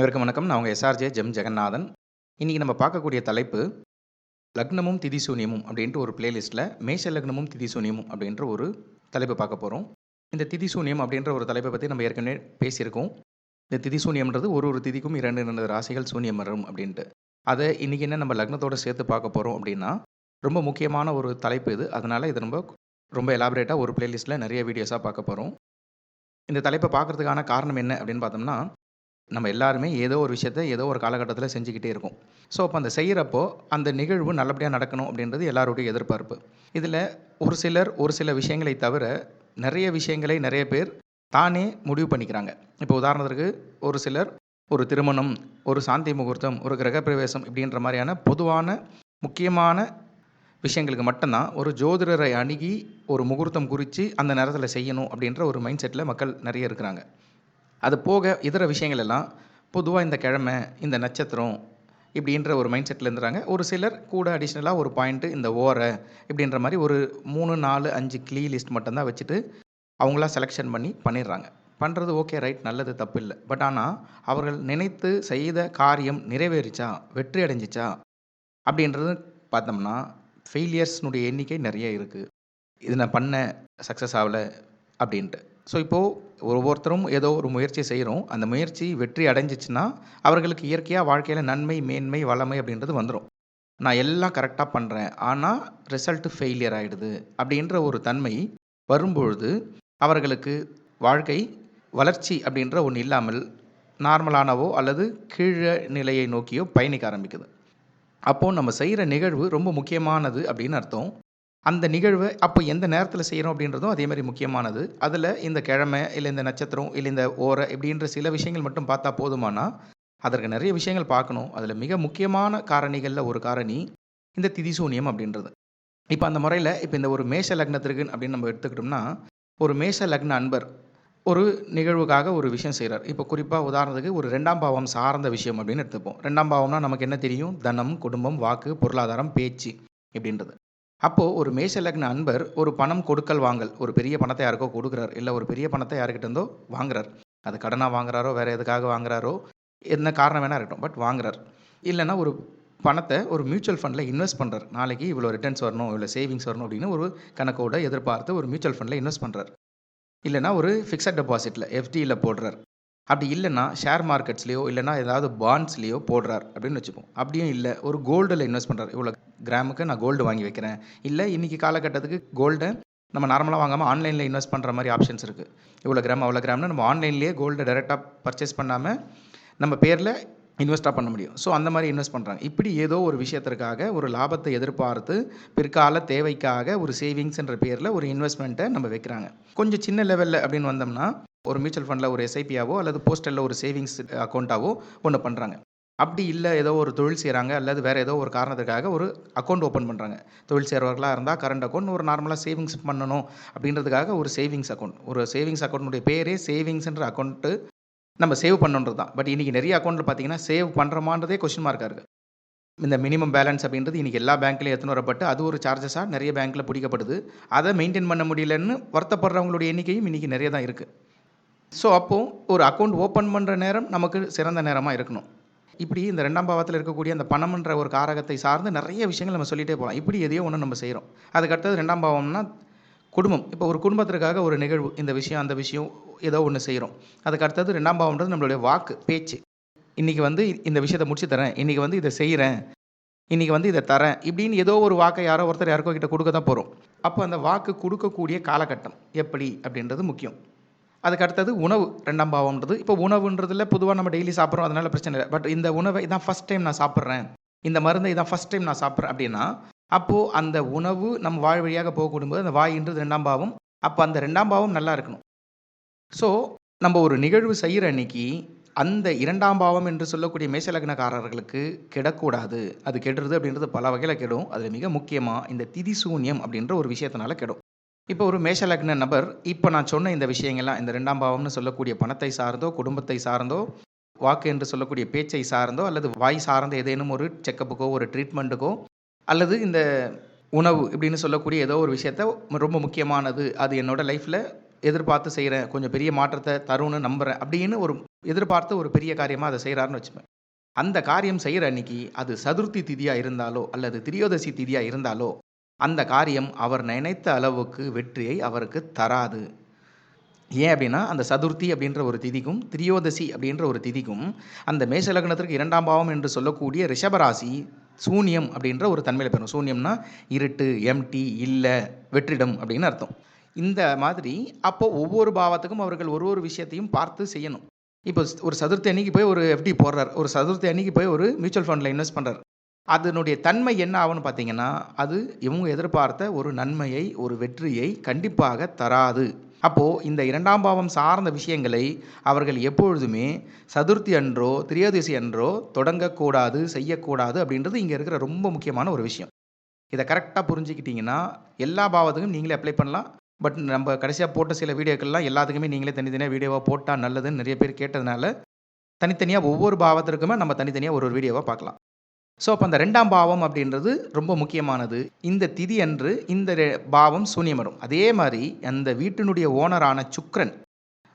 அனைவருக்கும் வணக்கம். நான் உங்கள் எஸ்ஆர்ஜே ஜெம் ஜெகநாதன். இன்றைக்கி நம்ம பார்க்கக்கூடிய தலைப்பு லக்னமும் திதிசூன்யமும் அப்படின்ட்டு ஒரு பிளேலிஸ்ட்டில் மேஷ லக்னமும் திதிசூன்யமும் அப்படின்ற ஒரு தலைப்பு பார்க்க போகிறோம் இந்த திதிசூன்யம் அப்படின்ற ஒரு தலைப்பை பற்றி நம்ம ஏற்கனவே பேசியிருக்கோம். இந்த திதிசூன்யம்ன்றது ஒரு ஒரு திதிக்கும் இரண்டு இரண்டு ராசிகள் சூன்யம் வரும் அப்படின்ட்டு. அதை இன்றைக்கி என்ன நம்ம லக்னத்தோடு சேர்த்து பார்க்க போகிறோம் அப்படின்னா ரொம்ப முக்கியமான ஒரு தலைப்பு இது. அதனால் இது ரொம்ப ரொம்ப எலாபரேட்டாக ஒரு பிளேலிஸ்ட்டில் நிறைய வீடியோஸாக பார்க்க போகிறோம் இந்த தலைப்பை பார்க்குறதுக்கான காரணம் என்ன அப்படின்னு பார்த்தோம்னா நம்ம எல்லாருமே ஏதோ ஒரு விஷயத்த ஏதோ ஒரு காலகட்டத்தில் செஞ்சுக்கிட்டே இருக்கும். ஸோ அப்போ அந்த செய்கிறப்போ அந்த நிகழ்வு நல்லபடியாக நடக்கணும் அப்படின்றது எல்லாருடைய எதிர்பார்ப்பு. இதில் ஒரு சிலர் ஒரு சில விஷயங்களை தவிர நிறைய விஷயங்களை நிறைய பேர் தானே முடிவு பண்ணிக்கிறாங்க. இப்போ உதாரணத்திற்கு ஒரு சிலர் ஒரு திருமணம் ஒரு சாந்தி முகூர்த்தம் ஒரு கிரகப்பிரவேசம் இப்படின்ற மாதிரியான பொதுவான முக்கியமான விஷயங்களுக்கு மட்டும்தான் ஒரு ஜோதிடரை அணுகி ஒரு முகூர்த்தம் குறித்து அந்த நேரத்தில் செய்யணும் அப்படின்ற ஒரு மைண்ட் செட்டில் மக்கள் நிறைய இருக்கிறாங்க. அது போக இதர விஷயங்கள் எல்லாம் பொதுவாக இந்த கிழமை இந்த நட்சத்திரம் இப்படின்ற ஒரு மைண்ட் செட்டில் இருந்துறாங்க. ஒரு சிலர் கூட அடிஷ்னலாக ஒரு பாயிண்ட்டு இந்த ஓரை இப்படின்ற மாதிரி ஒரு மூணு நாலு அஞ்சு கிளீ லிஸ்ட் மட்டும்தான் வச்சுட்டு அவங்களா செலெக்ஷன் பண்ணி பண்ணிடுறாங்க. பண்ணுறது ஓகே ரைட் நல்லது தப்பு இல்லை. பட் ஆனால் அவர்கள் நினைத்து செய்த காரியம் நிறைவேறிச்சா வெற்றி அடைஞ்சிச்சா அப்படின்றது பார்த்தோம்னா ஃபெயிலியர்ஸ்னுடைய எண்ணிக்கை நிறைய இருக்குது இது நான் பண்ண சக்ஸஸ் ஆகலை அப்படின்ட்டு. ஸோ இப்போது ஒவ்வொருத்தரும் ஏதோ ஒரு முயற்சி செய்கிறோம் அந்த முயற்சி வெற்றி அடைஞ்சிச்சுன்னா அவர்களுக்கு இயற்கையாக வாழ்க்கையில் நன்மை மேன்மை வளமை அப்படின்றது வந்துடும் நான் எல்லாம் கரெக்டாக பண்ணுறேன் ஆனால் ரிசல்ட்டு ஃபெயிலியர் ஆகிடுது அப்படின்ற ஒரு தன்மை வரும்பொழுது அவர்களுக்கு வாழ்க்கை வளர்ச்சி அப்படின்ற ஒன்று இல்லாமல் நார்மலானவோ அல்லது கீழே நிலையை நோக்கியோ பயணிக்க ஆரம்பிக்குது. அப்போது நம்ம செய்கிற நிகழ்வு ரொம்ப முக்கியமானது அப்படின்னு அர்த்தம். அந்த நிகழ்வை அப்போ எந்த நேரத்தில் செய்கிறோம் அப்படின்றதும் அதே மாதிரி முக்கியமானது. அதில் இந்த கிழமை இல்லை இந்த நட்சத்திரம் இல்லை இந்த ஓரை இப்படின்ற சில விஷயங்கள் மட்டும் பார்த்தா போதுமானா அதற்கு நிறைய விஷயங்கள் பார்க்கணும். அதில் மிக முக்கியமான காரணிகளில் ஒரு காரணி இந்த திதிசூன்யம் அப்படின்றது. இப்போ அந்த முறையில் இப்போ இந்த ஒரு மேஷ லக்னத்திற்கு அப்படின்னு நம்ம எடுத்துக்கிட்டோம்னா ஒரு மேஷ லக்ன அன்பர் ஒரு நிகழ்வுக்காக ஒரு விஷயம் செய்கிறார் இப்போ குறிப்பாக உதாரணத்துக்கு ஒரு ரெண்டாம் பாவம் சார்ந்த விஷயம் அப்படின்னு எடுத்துப்போம். ரெண்டாம் பாவம்னா நமக்கு என்ன தெரியும்? தனம் குடும்பம் வாக்கு பொருளாதாரம் பேச்சு இப்படின்றது. அப்போது ஒரு மேஷ லக்ன அன்பர் ஒரு பணம் கொடுக்கல் வாங்கல் ஒரு பெரிய பணத்தை யாருக்கோ கொடுக்குறார். இல்லை ஒரு பெரிய பணத்தை யாருக்கிட்ட இருந்தோ வாங்குறார். அது கடனாக வாங்குறாரோ வேறு எதுக்காக வாங்குறாரோ என்ன காரணம் வேணா இருக்கட்டும் பட் வாங்குறார். இல்லைன்னா ஒரு பணத்தை ஒரு மியூச்சுவல் ஃபண்டில் இன்வெஸ்ட் பண்ணுறார் நாளைக்கு இவ்வளோ ரிட்டர்ன்ஸ் வரணும் இவ்வளோ சேவிங்ஸ் வரணும் அப்படின்னு ஒரு கணக்கோட எதிர்பார்த்து ஒரு மியூச்சுவல் ஃபண்டில் இன்வெஸ்ட் பண்ணுறார் இல்லைனா ஒரு ஃபிக்ஸட் டெபாசிட்டில் எஃப்டியில் போடுறார். அப்படி இல்லைன்னா ஷேர் மார்க்கெட்ஸ்லேயோ இல்லைனா ஏதாவது பாண்ட்ஸ்லேயோ போடுறார் அப்படின்னு வச்சுப்போம். அப்படியும் இல்லை ஒரு கோல்டில் இன்வெஸ்ட் பண்ணுறார் இவ்வளோ கிராமுக்கு நான் கோல்டு வாங்கி வைக்கிறேன். இல்லை இன்றைக்கி காலகட்டத்துக்கு கோல்டை நம்ம நார்மலாக வாங்காமல் ஆன்லைனில் இன்வெஸ்ட் பண்ணுற மாதிரி ஆப்ஷன்ஸ் இருக்குது இவ்வளோ கிராம் அவ்வளோ கிராம்னு நம்ம ஆன்லைன்லேயே கோல்டை டேரெக்டாக பர்ச்சேஸ் பண்ணாமல் நம்ம பேரில் இன்வெஸ்ட்டாக பண்ண முடியும். ஸோ அந்த மாதிரி இன்வெஸ்ட் பண்ணுறாங்க இப்படி ஏதோ ஒரு விஷயத்திற்காக ஒரு லாபத்தை எதிர்பார்த்து பிற்கால தேவைக்காக ஒரு சேவிங்ஸ்ன்ற பேரில் ஒரு இன்வெஸ்ட்மெண்ட்டை நம்ம வைக்கிறாங்க. கொஞ்சம் சின்ன லெவலில் அப்படின்னு வந்தோம்னா ஒரு மியூச்சுவல் ஃபண்டில் ஒரு எஸ்ஐபியாவோ அல்லது போஸ்டலில் ஒரு சேவிங்ஸ் அக்கௌண்ட்டாவோ ஒன்று பண்ணுறாங்க அப்படி இல்லை ஏதோ ஒரு தொழில் செய்கிறாங்க அல்லது வேறு ஏதோ ஒரு காரணத்துக்காக ஒரு அக்கௌண்ட் ஓப்பன் பண்ணுறாங்க தொழில் செய்கிறவர்களாக இருந்தால் கரண்ட் அக்கௌண்ட் ஒரு நார்மலாக சேவிங்ஸ் பண்ணணும் அப்படின்றதுக்காக ஒரு சேவிங்ஸ் அக்கௌண்ட் ஒரு சேவிங்ஸ் அக்கௌண்ட்டுடைய பேரே சேவிங்ஸ்ன்ற அக்கௌண்ட்டு நம்ம சேவ் பண்ணுன்றது தான். பட் இன்றைக்கி நிறைய அக்கௌண்ட்டில் பார்த்தீங்கன்னா சேவ் பண்ணுறமான்றதே கொஷின் மார்க்காக இருக்குது இந்த மினிமம் பேலன்ஸ் அப்படின்றது இன்றைக்கி எல்லா பேங்க்லேயும் எடுத்துன்னு வரப்பட்டு அது ஒரு சார்ஜஸாக நிறைய பேங்க்கில் பிடிக்கப்படுது. அதை மெயின்டைன் பண்ண முடியலன்னு வருத்தப்படுறவங்களுடைய எண்ணிக்கையும் இன்றைக்கி நிறைய தான் இருக்குது ஸோ அப்போது ஒரு அக்கௌண்ட் ஓப்பன் பண்ணுற நேரம் நமக்கு சிறந்த நேரமாக இருக்கணும். இப்படி இந்த ரெண்டாம் பாவத்தில் இருக்கக்கூடிய அந்த பணம்ன்ற ஒரு காரகத்தை சார்ந்து நிறைய விஷயங்கள் நம்ம சொல்லிகிட்டே போகலாம். இப்படி எதையோ ஒன்று நம்ம செய்கிறோம் அதுக்கடுத்தது ரெண்டாம் பாவம்னா குடும்பம். இப்போ ஒரு குடும்பத்திற்காக ஒரு நிகழ்வு இந்த விஷயம் அந்த விஷயம் ஏதோ ஒன்று செய்கிறோம் அதுக்கு அடுத்தது ரெண்டாம் பாவம்ன்றது நம்மளுடைய வாக்கு பேச்சு. இன்றைக்கி வந்து இந்த விஷயத்தை முடிச்சு தரேன். இன்றைக்கி வந்து இதை செய்கிறேன் இன்றைக்கி வந்து இதை தரேன். இப்படின்னு ஏதோ ஒரு வாக்கை யாரோ ஒருத்தர் யாருக்கோ கிட்ட கொடுக்க தான் போகிறோம் அப்போ அந்த வாக்கு கொடுக்கக்கூடிய காலகட்டம் எப்படி அப்படின்றது முக்கியம். அதுக்கு அடுத்தது உணவு ரெண்டாம் பாவம்ன்றது. இப்போ உணவுன்றதுல பொதுவாக நம்ம டெய்லி சாப்பிட்றோம் அதனால பிரச்சனை இல்லை. பட் இந்த உணவை இதான் ஃபஸ்ட் டைம் நான் சாப்பிட்றேன். இந்த மருந்தை இதான் ஃபஸ்ட் டைம் நான் சாப்பிட்றேன் அப்படின்னா அப்போது அந்த உணவு நம்ம வாழ் வழியாக போகக்கூடும்போது அந்த வாயின்றது ரெண்டாம் பாவம். அப்போ அந்த ரெண்டாம் பாவம் நல்லா இருக்கணும். ஸோ நம்ம ஒரு நிகழ்வு செய்கிற அன்னைக்கு அந்த இரண்டாம் பாவம் என்று சொல்லக்கூடிய மேசலக்னக்காரர்களுக்கு கெடக்கூடாது. அது கெடுறது அப்படின்றது பல வகையில் கெடும். அதில் மிக முக்கியமாக இந்த திதிசூன்யம் அப்படின்ற ஒரு விஷயத்தினால கெடும். இப்போ ஒரு மேஷலக்ன நபர் இப்போ நான் சொன்ன இந்த விஷயங்கள்லாம் இந்த ரெண்டாம் பாவம்னு சொல்லக்கூடிய பணத்தை சார்ந்தோ குடும்பத்தை சார்ந்தோ வாக்கு என்று சொல்லக்கூடிய பேச்சை சார்ந்தோ அல்லது வாய் சார்ந்த ஏதேனும் ஒரு செக்கப்புக்கோ ஒரு ட்ரீட்மெண்ட்டுக்கோ அல்லது இந்த உணவு இப்படின்னு சொல்லக்கூடிய ஏதோ ஒரு விஷயத்த ரொம்ப முக்கியமானது அது என்னோடய லைஃப்பில் எதிர்பார்த்து செய்கிறேன் கொஞ்சம் பெரிய மாற்றத்தை தரும்னு நம்புகிறேன் அப்படின்னு ஒரு எதிர்பார்த்து ஒரு பெரிய காரியமாக அதை செய்கிறாருன்னு வச்சுப்பேன் அந்த காரியம் செய்கிற அன்னைக்கு அது சதுர்த்தி திதியாக இருந்தாலோ அல்லது திரியோதசி திதியாக இருந்தாலோ அந்த காரியம் அவர் நினைத்த அளவுக்கு வெற்றியை அவருக்கு தராது. ஏன் அப்படின்னா அந்த சதுர்த்தி அப்படின்ற ஒரு திதிக்கும் திரியோதசி அப்படின்ற ஒரு திதிக்கும் அந்த மேஷ லக்னத்திற்கு இரண்டாம் பாவம் என்று சொல்லக்கூடிய ரிஷபராசி சூன்யம் அப்படின்ற ஒரு தன்மையில் பெறும் சூன்யம்னா இருட்டு எம்டி இல்லை வெற்றிடம் அப்படின்னு அர்த்தம். இந்த மாதிரி அப்போ ஒவ்வொரு பாவத்துக்கும் அவர்கள் ஒரு ஒரு விஷயத்தையும் பார்த்து செய்யணும். இப்போ ஒரு சதுர்த்தி அன்னைக்கு போய் ஒரு எஃப்டி போடுறார். ஒரு சதுர்த்தி அன்னைக்கு போய் ஒரு மியூச்சுவல் ஃபண்டில் இன்வெஸ்ட் பண்ணுறார் அதனுடைய தன்மை என்ன ஆகும்னு பார்த்தீங்கன்னா அது இவங்க எதிர்பார்த்த ஒரு நன்மையை ஒரு வெற்றியை கண்டிப்பாக தராது. அப்போது இந்த இரண்டாம் பாவம் சார்ந்த விஷயங்களை அவர்கள் எப்பொழுதுமே சதுர்த்தி அன்றோ திரியோதிசி அன்றோ தொடங்கக்கூடாது செய்யக்கூடாது அப்படின்றது இங்கே இருக்கிற ரொம்ப முக்கியமான ஒரு விஷயம். இதை கரெக்டாக புரிஞ்சுக்கிட்டிங்கன்னா எல்லா பாவத்துக்கும் நீங்களே அப்ளை பண்ணலாம். பட் நம்ம கடைசியாக போட்ட சில வீடியோக்கள்லாம் எல்லாத்துக்குமே நீங்களே தனித்தனியாக வீடியோவாக போட்டால் நல்லதுன்னு நிறைய பேர் கேட்டதுனால தனித்தனியாக ஒவ்வொரு பாவத்திற்குமே நம்ம தனித்தனியாக ஒரு ஒரு வீடியோவாக பார்க்கலாம். ஸோ அப்போ அந்த ரெண்டாம் பாவம் அப்படின்றது ரொம்ப முக்கியமானது. இந்த திதி அன்று இந்த பாவம் சூன்யமரும் அதே மாதிரி அந்த வீட்டினுடைய ஓனரான சுக்ரன்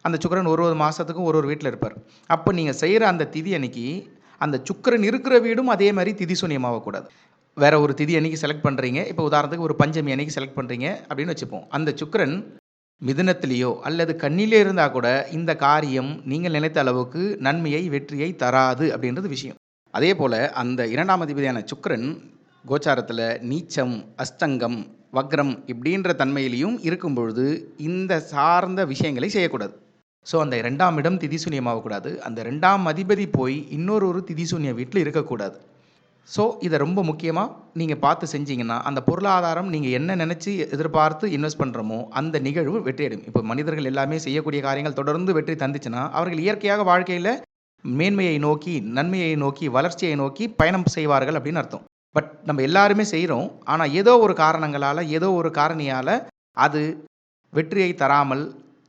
அந்த சுக்கிரன் ஒரு ஒரு மாதத்துக்கும் ஒரு ஒரு வீட்டில் இருப்பார். அப்போ நீங்கள் செய்கிற அந்த திதி அன்னைக்கு அந்த சுக்கரன் இருக்கிற வீடும் அதே மாதிரி திதி சூன்யமாகக்கூடாது வேற ஒரு திதி அன்னைக்கு செலக்ட் பண்ணுறீங்க இப்போ உதாரணத்துக்கு ஒரு பஞ்சமி அன்னைக்கு செலக்ட் பண்ணுறீங்க அப்படின்னு வச்சுப்போம். அந்த சுக்கரன் மிதுனத்திலேயோ அல்லது கண்ணிலே இருந்தால் கூட இந்த காரியம் நீங்கள் நினைத்த அளவுக்கு நன்மையை வெற்றியை தராது அப்படின்றது விஷயம். அதே போல் அந்த இரண்டாம் அதிபதியான சுக்கரன் கோச்சாரத்தில் நீச்சம் அஸ்தங்கம் வக்ரம் இப்படின்ற தன்மையிலையும் இருக்கும் பொழுது இந்த சார்ந்த விஷயங்களை செய்யக்கூடாது. ஸோ அந்த ரெண்டாம் இடம் திதிசூன்யமாகக்கூடாது அந்த ரெண்டாம் அதிபதி போய் இன்னொரு ஒரு திதிசூன்ய வீட்டில் இருக்கக்கூடாது. ஸோ இதை ரொம்ப முக்கியமாக நீங்கள் பார்த்து செஞ்சீங்கன்னா அந்த பொருளாதாரம் நீங்கள் என்ன நினச்சி எதிர்பார்த்து இன்வெஸ்ட் பண்ணுறோமோ அந்த நிகழ்வு வெற்றியடையும். இப்போ மனிதர்கள் எல்லாமே செய்யக்கூடிய காரியங்கள் தொடர்ந்து வெற்றி தந்துச்சுன்னா அவர்கள் இயற்கையாக வாழ்க்கையில் மேன்மையை நோக்கி நன்மையை நோக்கி வளர்ச்சியை நோக்கி பயணம் செய்வார்கள் அப்படின்னு அர்த்தம். பட் நம்ம எல்லாருமே செய்கிறோம் ஆனால் ஏதோ ஒரு காரணங்களால் ஏதோ ஒரு காரணியால் அது வெற்றியை தராமல்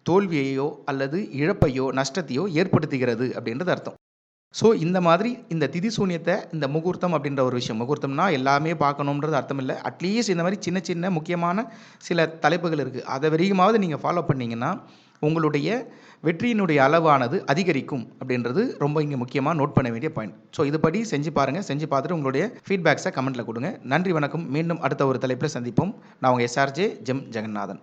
தோல்வியையோ அல்லது இழப்பையோ நஷ்டத்தையோ ஏற்படுத்துகிறது அப்படின்றது அர்த்தம். ஸோ இந்த மாதிரி இந்த திதி சூன்யத்தை இந்த முகூர்த்தம் அப்படின்ற ஒரு விஷயம் முகூர்த்தம்னா எல்லாமே பார்க்கணுன்றது அர்த்தம் இல்லை அட்லீஸ்ட் இந்த மாதிரி சின்ன சின்ன முக்கியமான சில தலைப்புகள் இருக்குது அதை வரைக்குமாவது நீங்கள் ஃபாலோ பண்ணிங்கன்னா உங்களுடைய வெற்றியினுடைய அளவானது அதிகரிக்கும் அப்படின்றது ரொம்ப இங்கே முக்கியமாக நோட் பண்ண வேண்டிய பாயிண்ட் ஸோ இதுபடி செஞ்சு பாருங்கள் செஞ்சு பார்த்துட்டு உங்களுடைய ஃபீட்பேக்ஸை கமெண்ட்டில் கொடுங்க. நன்றி வணக்கம். மீண்டும் அடுத்த ஒரு தலைப்பில் சந்திப்போம். நான் உங்கள் எஸ்ஆர்ஜே ஜெம் ஜெகநாதன்.